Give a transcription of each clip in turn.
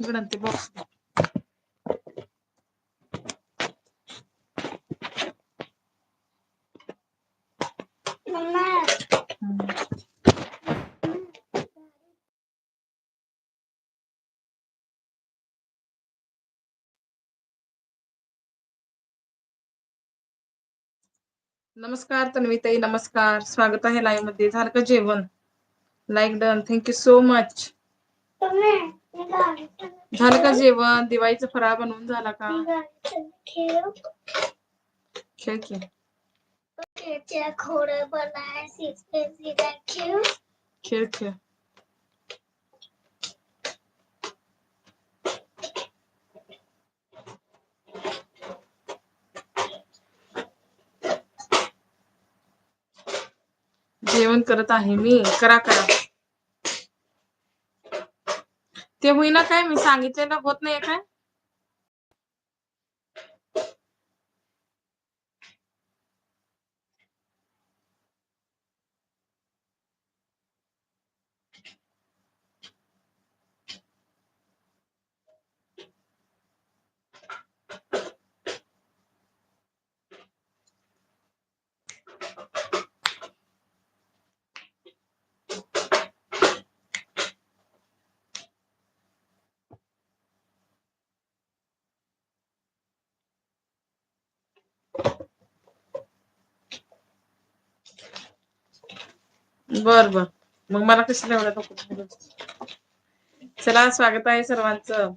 इकडं ते बॉक्स नमस्कार तन्वीताई नमस्कार. स्वागत आहे लाईव्हमध्ये. झालं का जेवण? Like done thank you so much तुम्ही? झालं का जेवण? दिवाळीचा फराळ बनवून झाला का? खेळ खेळ खेळ खेळ. जेवण करत आहे मी. करा करा. ते होईना काय? मी सांगितलेलं होत नाही काय? बर बर. मग मला कशी एवढ्या चला स्वागत आहे सर्वांचं.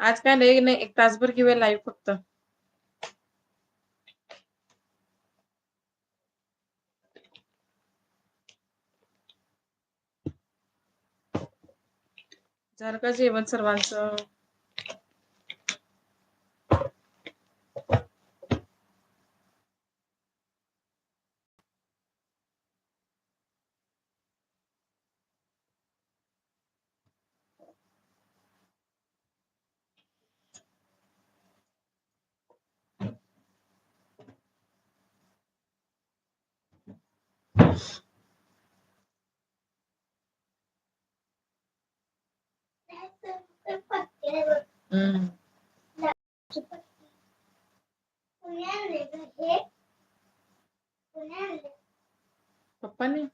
आज काय नाही नाही एक तासभर घेऊया लाईव्ह फक्त. झालं का जेवण सर्वांचं? हम्म कुणी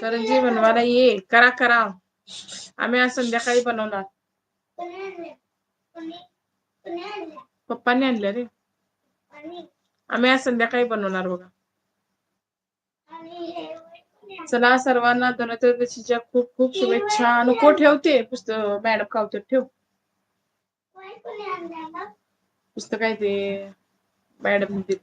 करंजी बनवायला ये करा करा. आम्ही आज संध्याकाळी बनवणार. पप्पांनी पप्पाने आणल्या रे. आम्ही आज संध्याकाळी बनवणार बघा. चला सर्वांना धनत्रयोदशीच्या खूप खूप शुभेच्छा. नको ठेवते पुस्तक मॅडम कावते ठेव. पुस्तक आहे ते मॅडम दिली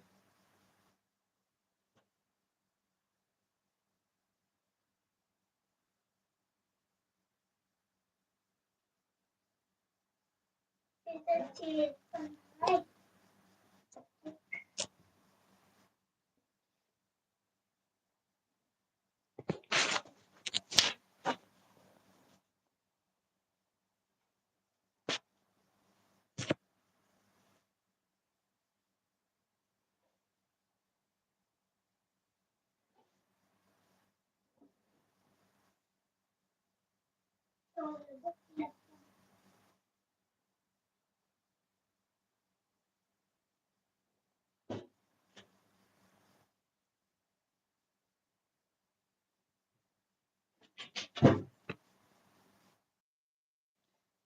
तिथं cheese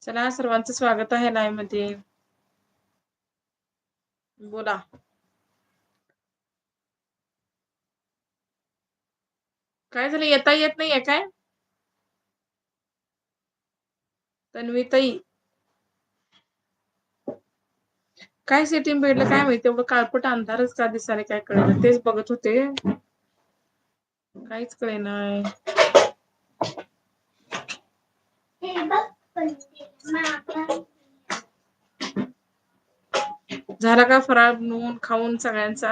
चला सर्वांचं स्वागत आहे लाईव्ह मध्ये. बोला. काय झालं? येता येत नाहीये काय? तन्वीताई. काय सेटिंग भेटलं काय माहिती? एवढं काळपट अंधारच का दिसायला काय कळलं तेच बघत होते. काहीच कळे नाही झाला का फराळ बनवून खाऊन सगळ्यांचा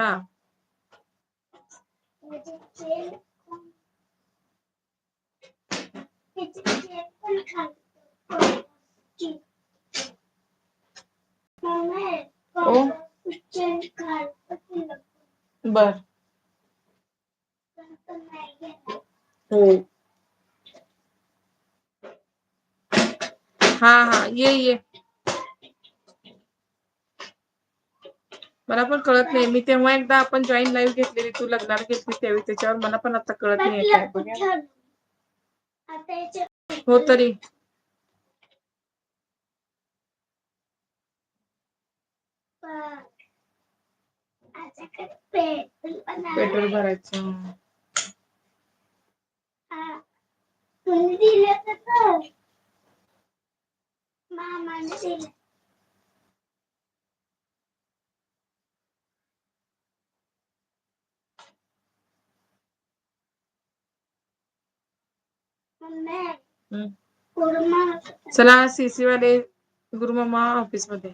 ह्याची chain ह्याची chain पण खाली. मम्मी, ओ. chain खाली. बर. हो. हा हा. ये ये. मला पण कळत नाही. मी तेव्हा एकदा आपण जॉईन लाईव्ह घेतलेली तू लग्नाला घेतली त्यावेळी त्याच्यावर मला पण आता कळत नाही काय हो तरी. पेट्रोल भरायचं. तुम्ही दिलं तर. मामाने दिलं. चला सीसी वाले गुरुमामा ऑफिसमध्ये.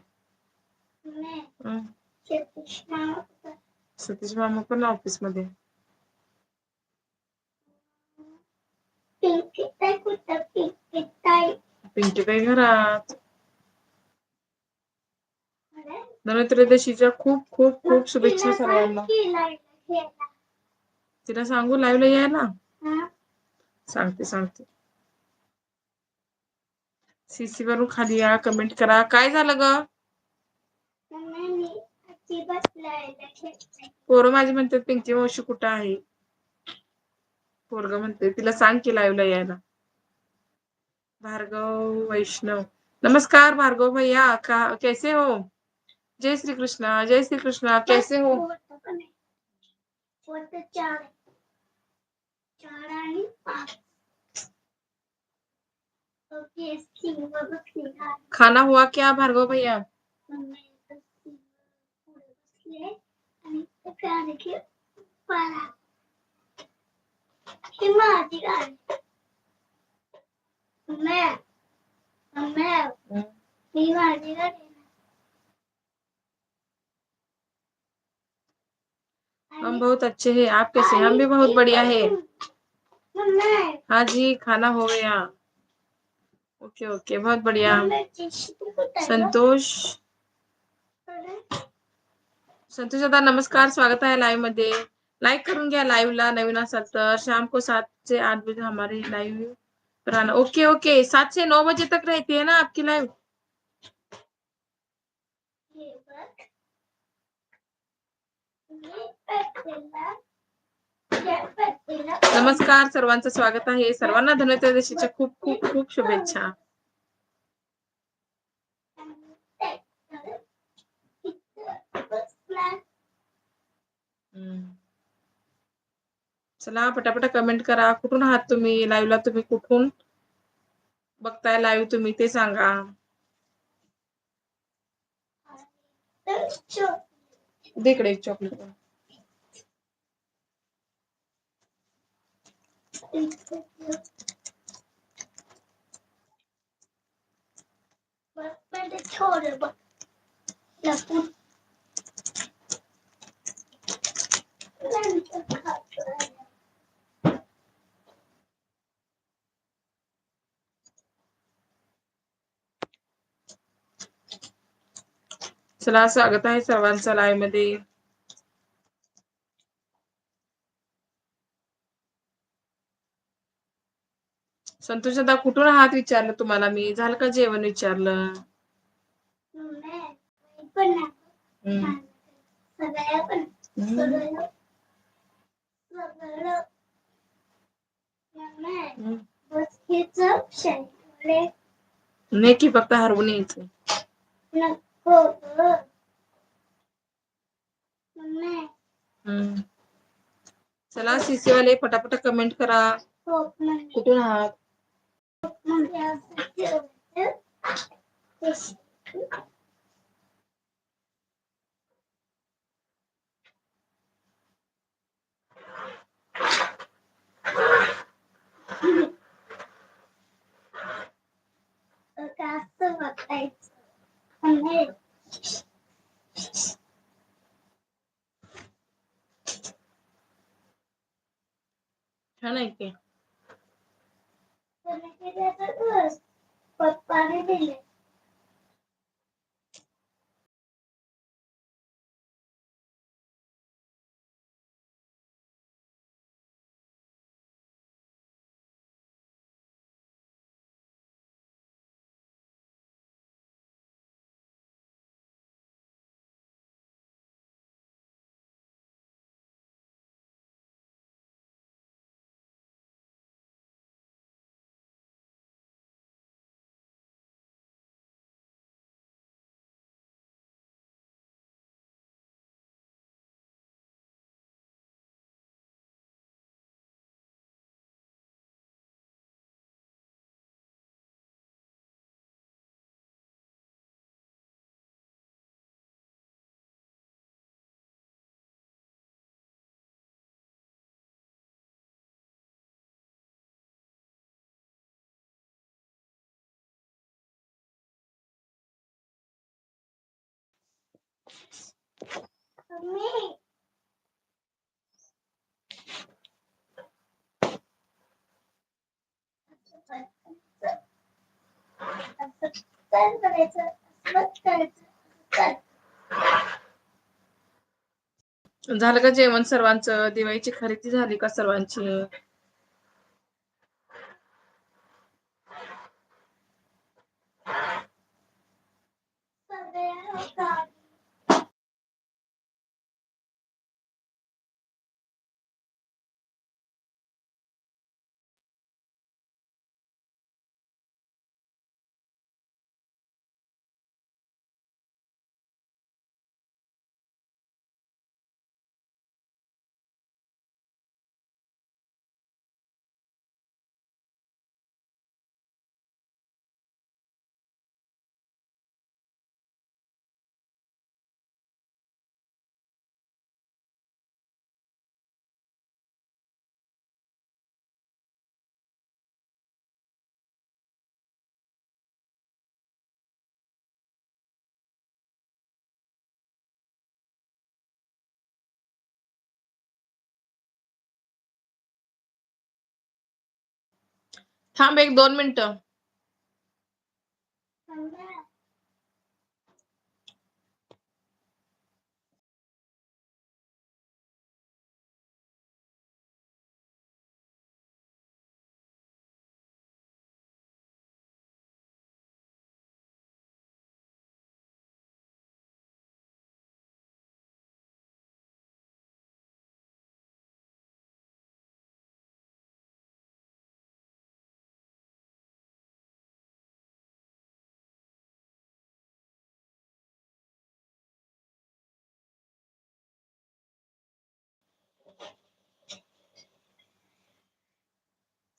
सतीश मामा सतीश मामा पण ऑफिसमध्ये. पिंकी ताई कुठं पिंकी ताई पिंकी ताई घरात. धनत्रयोदशीच्या खूप खूप खूप शुभेच्छा तिला सर्वांना. घ्यायला. तिला सांगू लाईव्हला यायला? हा? सांगते सांगते. सीसी वरून खाली या कमेंट करा. काय झालं ग? मम्मी, पोरं माझी म्हणतात, पिंकी मावशी कुठं आहे? पोरग म्हणते तिला सांग की लाईव्हला यायला. भार्गव, वैष्णव. नमस्कार भार्गव भैया, का, कैसे हो? जय श्री कृष्णा जय श्री कृष्णा कैसे हो? खाना हुआ क्या भार्गव भैया? पुढे बसले आणि ते गाडी घेऊन पळा ही माझी गाडी मम्मी मम्मी ही माझी गाडी आहे ना. हम बहुत अच्छे हैं। आप कैसे? हैं? हम भी बहुत बढ़िया है। मम्मी हाँ जी खाना हो गया। Okay okay. बहुत बढ़िया। मम्मी टिश्यू कुठे आहे गं? संतोष। अरे, संतोष दादा नमस्कार. स्वागत आहे लाईव्हमध्ये. लाईक करून घ्या लाईव्हला ला नवीन असाल तर. शाम को सात से आठ बजे हमारी लाइव पर ओके ओके सात से नौ बजे तक रहती है ना आपकी लाइव नमस्कार. सर्वांचं स्वागत आहे. सर्वांना धनत्रयोदशीच्या खूप खूप खूप शुभेच्छा. चला, पटापटा कमेंट करा. कुठून आहात तुम्ही? लाईव्हला तुम्ही कुठून? बघताय लाईव्ह तुम्ही, ते सांगा. दे इकडे चॉकलेट छोड़ चला स्वागत आहे सर्वांचं लाईव्हमध्ये. संतोष दादा कुठून आहात विचारलं तुम्हाला? मी झालं का जेवण विचारलं? पण नाही. हम्म. सगळ्या पण हम्म. सगळं सगळं मम्मी, हम्म. बस हेच शेंगदाणे नाही की फक्त हरवून यायचं नको गं. मम्मी, हम्म. चला सीसी वाले पटापटा कमेंट करा झोप म्हणजे कुठून आहात म्हणजे असं ठेवायचं. ते शिकू. तर असं बघायचं मम्मी, छान आहे की. पप्पाने दिले. झालं का जेवण सर्वांचं? दिवाळीची खरेदी झाली का सर्वांची? थांब एक दोन मिनिटं.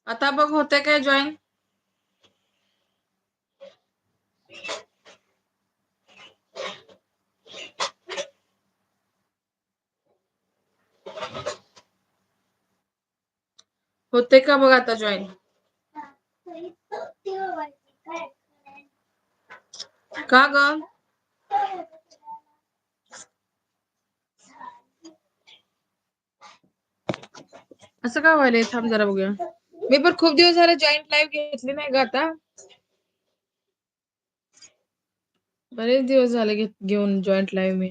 आता बघ होते काय जॉईन होते का बघ आता जॉईन का ग? असं का व्हायलंय? थांब जरा बघूया. मी पण खूप दिवस झाले जॉईंट लाईव्ह घेतली नाही ग आता. बरेच दिवस झाले घेत- घेऊन जॉईंट लाईव्ह मी.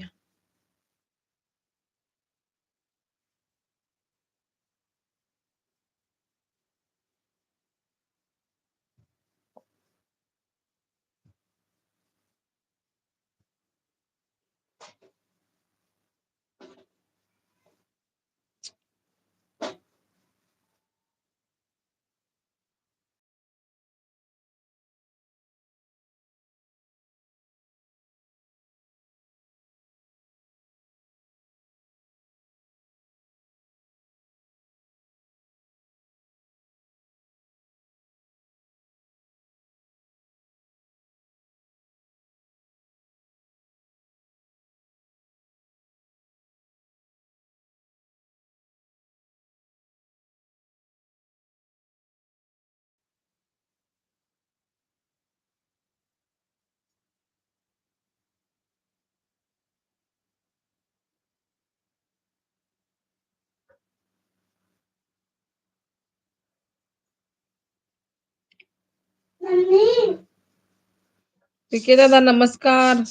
दादा, नमस्कार.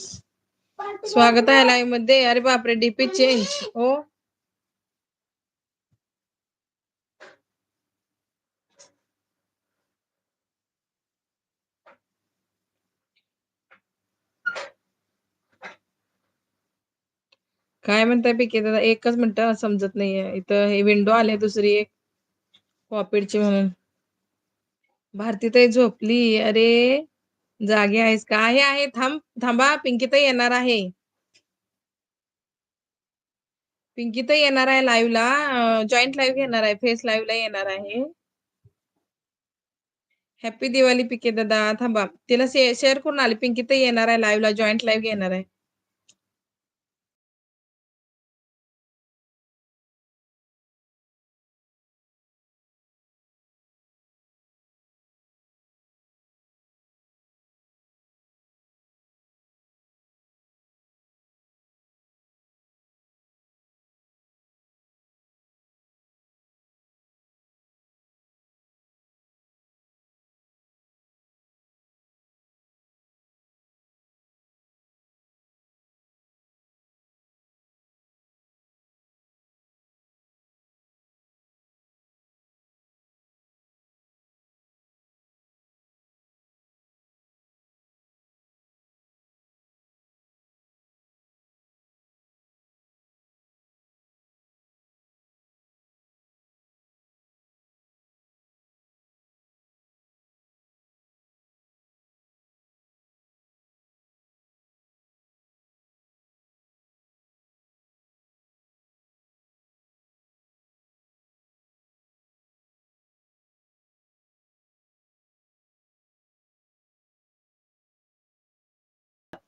स्वागत आहे लाईव्ह मध्ये. अरे बापरे डीपी चेंज हो. काय पिके दादा? एकच मिनिट, समजत नाहीये. इथं हे विंडो आले दुसरी एक. पॉपिडची म्हणून. भारतीताई झोपली. अरे जागे आहेस का? आहे आहे. थांब थांबा. पिंकीताई येणार आहे. पिंकीताई येणार आहे लाईव्हला जॉईंट लाईव्ह घेणार आहे. फेस लाईव्हला येणार आहे. हॅपी दिवाळी पिके दादा. थांबा. तिला शेअर करून आले. पिंकीताई येणार आहे लाईव्हला जॉईंट लाईव्ह घेणार आहे.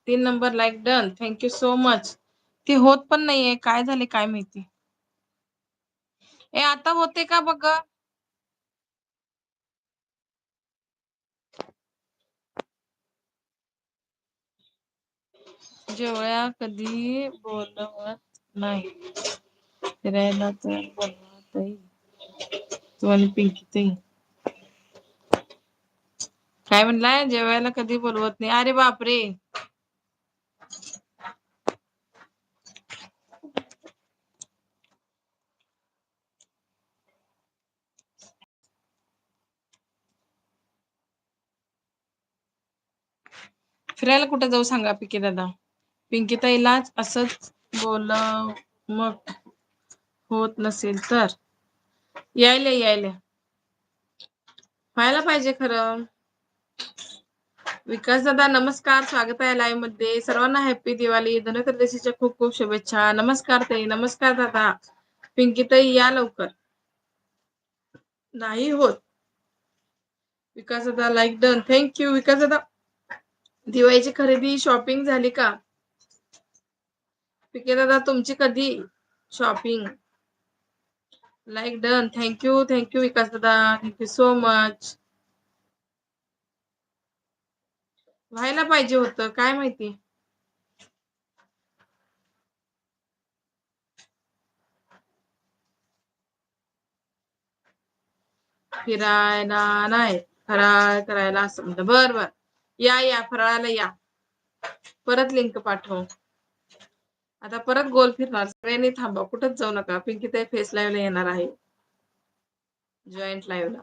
तीन number like done thank you so much ते होत पण नाहीये. काय झाले, काय माहिती? ए, आता होते का बघ? ग? जेवढ्या कधी बोलवत नाही. फिरायला तर बोलवतही. तू आणि पिंकी ताई काय म्हणलाय? जेवायला कधी बोलवत नाही? अरे बापरे! फिरायला कुठं जाऊ सांगा पिंकी दादा? पिंकी ताईलाच असंच बोल मग होत नसेल तर. यायले यायले. व्हायला पाहिजे खरं. विकास दादा नमस्कार. स्वागत आहे लाईव्हमध्ये. सर्वांना हॅपी दिवाळी. धनत्रदेशीच्या खूप खूप शुभेच्छा. नमस्कार ताई नमस्कार दादा. पिंकी ताई या लवकर. नाही होत. विकास दादा लाईक डन थँक्यू विकास दादा दिवाळीची खरेदी शॉपिंग झाली का? पिके दादा तुमची कधी shopping like done thank you thank you Vikas दादा. थँक्यू सो मच व्हायला पाहिजे होतं काय माहिती? फिरायला नाही फराळ करायला असं म्हणतं बर बर. या या फराळाला या. परत लिंक पाठव. आता परत गोल फिरणार. सगळ्यांनी थांबा. कुठंच जाऊ नका. पिंकी ते फेस लाईव्हला येणार आहे. जॉईंट लाईव्हला